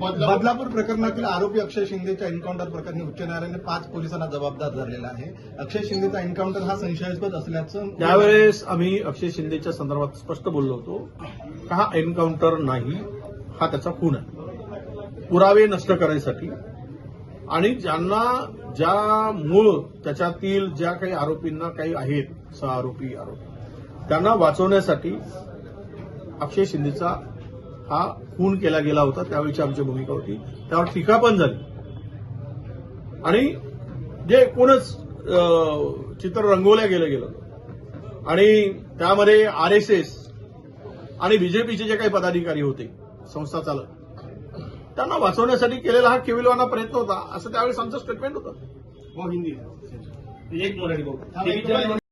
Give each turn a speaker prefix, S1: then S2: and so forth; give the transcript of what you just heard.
S1: बदलापूर प्रकरणातील आरोपी अक्षय शिंदेच्या एन्काउंटर प्रकरणी उच्च न्यायालयाने पाच पोलिसांना जबाबदार धरलेला आहे. अक्षय शिंदेचा एन्काउंटर हा संशयास्पद असल्याचं
S2: त्यावेळेस आम्ही अक्षय शिंदेच्या संदर्भात स्पष्ट बोललो होतो. हा एन्काउंटर नाही हा त्याचा खून आहे. पुरावे नष्ट करण्यासाठी. आणि ज्यांना ज्या मूळ त्याच्यातील ज्या काही आरोपींना काही आहेत सह आरोपी आरोपी त्यांना वाचवण्यासाठी अक्षय शिंदेचा हा खून केला गेला होता त्यावेळीची आमची भूमिका होती. त्यावर टीका पण झाली. आणि जे एकूणच चित्र रंगवल्या गेलं गेलं. आणि त्यामध्ये आरएसएस आणि बीजेपीचे जे काही पदाधिकारी होते संस्था चालक त्यांना वाचवण्यासाठी केलेला हा केविलवाना प्रयत्न होता. असं त्यावेळेस आमचं स्टेटमेंट होतं.
S3: वो हिंदी. है एक